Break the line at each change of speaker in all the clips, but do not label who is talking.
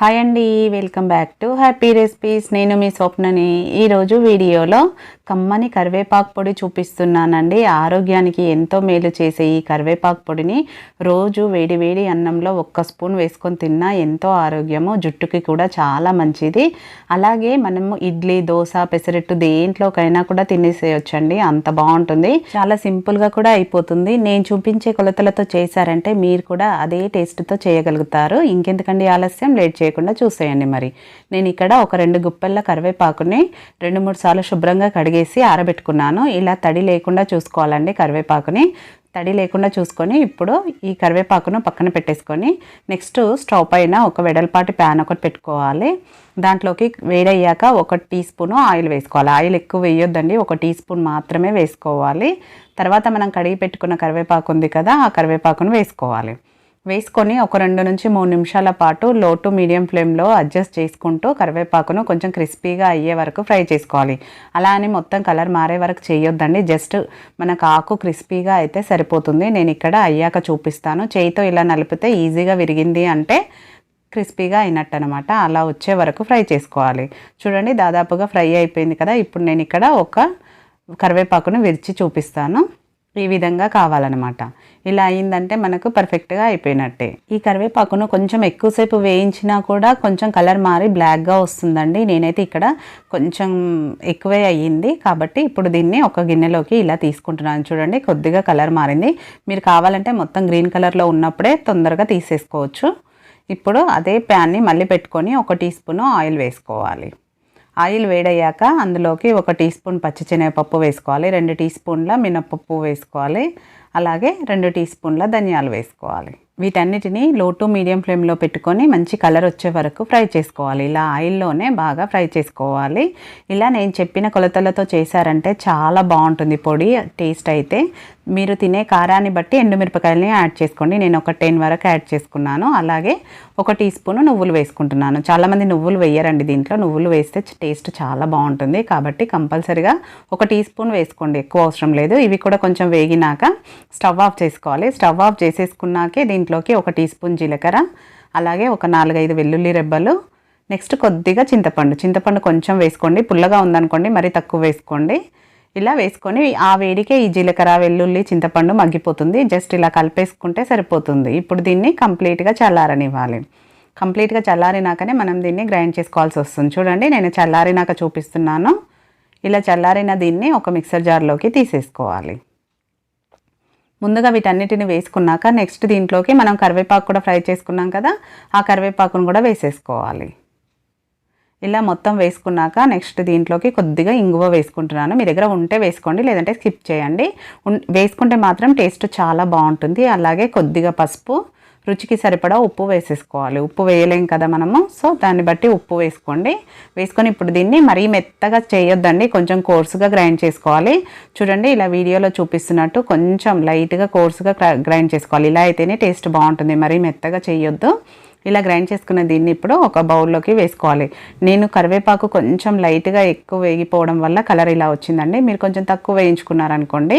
hi అండి welcome back to happy recipes నేను మీ స్వప్నని ఈరోజు వీడియోలో కమ్మని కరివేపాకు పొడి చూపిస్తున్నానండి ఆరోగ్యానికి ఎంతో మేలు చేసే ఈ కరివేపాకు పొడిని రోజు వేడివేడి అన్నంలో ఒక్క స్పూన్ వేసుకొని తిన్నా ఎంతో ఆరోగ్యము జుట్టుకి కూడా చాలా మంచిది అలాగే మనము ఇడ్లీ దోశ పెసరట్టు దేంట్లోకైనా కూడా తినేసేయొచ్చండి అంత బాగుంటుంది చాలా సింపుల్గా కూడా అయిపోతుంది నేను చూపించే కొలతలతో చేశారంటే మీరు కూడా అదే టేస్ట్తో చేయగలుగుతారు ఇంకెందుకండి ఆలస్యం లేట్ చేయండి చేయకుండా చూసేయండి మరి నేను ఇక్కడ ఒక రెండు గుప్పెళ్ళ కరివేపాకుని రెండు మూడు సార్లు శుభ్రంగా కడిగేసి ఆరబెట్టుకున్నాను ఇలా తడి లేకుండా చూసుకోవాలండి కరివేపాకుని తడి లేకుండా చూసుకొని ఇప్పుడు ఈ కరివేపాకును పక్కన పెట్టేసుకొని నెక్స్ట్ స్టవ్ పైన ఒక వెడల్పాటి ప్యాన్ ఒకటి పెట్టుకోవాలి దాంట్లోకి వేడయ్యాక ఒక టీ స్పూను ఆయిల్ వేసుకోవాలి ఆయిల్ ఎక్కువ వేయొద్దండి ఒక టీ స్పూన్ మాత్రమే వేసుకోవాలి తర్వాత మనం కడిగి పెట్టుకున్న కరివేపాకు ఉంది కదా ఆ కరివేపాకును వేసుకోవాలి వేసుకొని ఒక రెండు నుంచి మూడు నిమిషాల పాటు లో టు మీడియం ఫ్లేమ్లో అడ్జస్ట్ చేసుకుంటూ కరివేపాకును కొంచెం క్రిస్పీగా అయ్యే వరకు ఫ్రై చేసుకోవాలి అలా అని మొత్తం కలర్ మారే వరకు చేయొద్దండి జస్ట్ మనకు ఆకు క్రిస్పీగా అయితే సరిపోతుంది నేను ఇక్కడ అయ్యాక చూపిస్తాను చేయితో ఇలా నలిపితే ఈజీగా విరిగింది అంటే క్రిస్పీగా అయినట్టు అనమాట అలా వచ్చే వరకు ఫ్రై చేసుకోవాలి చూడండి దాదాపుగా ఫ్రై అయిపోయింది కదా ఇప్పుడు నేను ఇక్కడ ఒక కరివేపాకును విరిచి చూపిస్తాను ఈ విధంగా కావాలన్నమాట ఇలా అయిందంటే మనకు పర్ఫెక్ట్గా అయిపోయినట్టే ఈ కరివేపాకును కొంచెం ఎక్కువసేపు వేయించినా కూడా కొంచెం కలర్ మారి బ్లాక్గా వస్తుందండి నేనైతే ఇక్కడ కొంచెం ఎక్కువే అయ్యింది కాబట్టి ఇప్పుడు దీన్ని ఒక గిన్నెలోకి ఇలా తీసుకుంటున్నాను చూడండి కొద్దిగా కలర్ మారింది మీరు కావాలంటే మొత్తం గ్రీన్ కలర్లో ఉన్నప్పుడే తొందరగా తీసేసుకోవచ్చు ఇప్పుడు అదే ప్యాన్ని మళ్ళీ పెట్టుకొని ఒక టీ స్పూన్ ఆయిల్ వేసుకోవాలి ఆయిల్ వేడయ్యాక అందులోకి ఒక టీ స్పూన్ పచ్చిశనగపప్పు వేసుకోవాలి రెండు టీ స్పూన్ల మినపప్పు వేసుకోవాలి అలాగే రెండు టీ స్పూన్ల ధనియాలు వేసుకోవాలి వీటన్నిటిని లో టు మీడియం ఫ్లేమ్లో పెట్టుకొని మంచి కలర్ వచ్చే వరకు ఫ్రై చేసుకోవాలి ఇలా ఆయిల్లోనే బాగా ఫ్రై చేసుకోవాలి ఇలా నేను చెప్పిన కొలతలతో చేశారంటే చాలా బాగుంటుంది పొడి టేస్ట్ అయితే మీరు తినే కారాన్ని బట్టి ఎండుమిరపకాయలని యాడ్ చేసుకోండి నేను ఒక టెన్ వరకు యాడ్ చేసుకున్నాను అలాగే ఒక టీ స్పూన్ నువ్వులు వేసుకుంటున్నాను చాలామంది నువ్వులు వేయరండి దీంట్లో నువ్వులు వేస్తే టేస్ట్ చాలా బాగుంటుంది కాబట్టి కంపల్సరిగా ఒక టీ స్పూన్ వేసుకోండి ఎక్కువ అవసరం లేదు ఇవి కూడా కొంచెం వేగినాక స్టవ్ ఆఫ్ చేసుకోవాలి స్టవ్ ఆఫ్ చేసేసుకున్నాకే దీంట్లోకి ఒక టీ స్పూన్ జీలకర్ర అలాగే ఒక నాలుగైదు వెల్లుల్లి రెబ్బలు నెక్స్ట్ కొద్దిగా చింతపండు చింతపండు కొంచెం వేసుకోండి పుల్లగా ఉందనుకోండి మరీ తక్కువ వేసుకోండి ఇలా వేసుకొని ఆ వేడికే ఈ జీలకర్ర వెల్లుల్లి చింతపండు మగ్గిపోతుంది జస్ట్ ఇలా కలిపేసుకుంటే సరిపోతుంది ఇప్పుడు దీన్ని కంప్లీట్గా చల్లారనివ్వాలి కంప్లీట్గా చల్లారినాకనే మనం దీన్ని గ్రైండ్ చేసుకోవాల్సి వస్తుంది చూడండి నేను చల్లారినాక చూపిస్తున్నాను ఇలా చల్లారిన దీన్ని ఒక మిక్సర్ జార్లోకి తీసేసుకోవాలి ముందుగా వీటన్నిటిని వేసుకున్నాక నెక్స్ట్ దీంట్లోకి మనం కరివేపాకు కూడా ఫ్రై చేసుకున్నాం కదా ఆ కరివేపాకును కూడా వేసేసుకోవాలి ఇలా మొత్తం వేసుకున్నాక నెక్స్ట్ దీంట్లోకి కొద్దిగా ఇంగువ వేసుకుంటున్నాను మీ దగ్గర ఉంటే వేసుకోండి లేదంటే స్కిప్ చేయండి వేసుకుంటే మాత్రం టేస్ట్ చాలా బాగుంటుంది అలాగే కొద్దిగా పసుపు రుచికి సరిపడా ఉప్పు వేసేసుకోవాలి ఉప్పు వేయలేం కదా మనము సో దాన్ని బట్టి ఉప్పు వేసుకోండి వేసుకొని ఇప్పుడు దీన్ని మరీ మెత్తగా చేయొద్దండి కొంచెం కోర్సుగా గ్రైండ్ చేసుకోవాలి చూడండి ఇలా వీడియోలో చూపిస్తున్నట్టు కొంచెం లైట్గా కోర్సుగా గ్రైండ్ చేసుకోవాలి ఇలా అయితేనే టేస్ట్ బాగుంటుంది మరీ మెత్తగా చేయొద్దు ఇలా గ్రైండ్ చేసుకున్న దీన్ని ఇప్పుడు ఒక బౌల్లోకి వేసుకోవాలి నేను కరివేపాకు కొంచెం లైట్గా ఎక్కువ వేగిపోవడం వల్ల కలర్ ఇలా వచ్చిందండి మీరు కొంచెం తక్కువ వేయించుకున్నారనుకోండి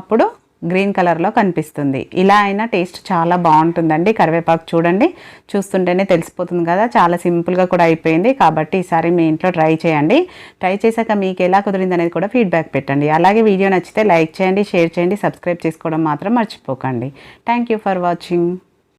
అప్పుడు గ్రీన్ కలర్లో కనిపిస్తుంది ఇలా అయినా టేస్ట్ చాలా బాగుంటుందండి కరివేపాకు చూడండి చూస్తుంటేనే తెలిసిపోతుంది కదా చాలా సింపుల్గా కూడా అయిపోయింది కాబట్టి ఈసారి మీ ఇంట్లో ట్రై చేయండి ట్రై చేశాక మీకు ఎలా కుదిరింది అనేది కూడా ఫీడ్బ్యాక్ పెట్టండి అలాగే వీడియో నచ్చితే లైక్ చేయండి షేర్ చేయండి సబ్స్క్రైబ్ చేసుకోవడం మాత్రం మర్చిపోకండి థ్యాంక్ ఫర్ వాచింగ్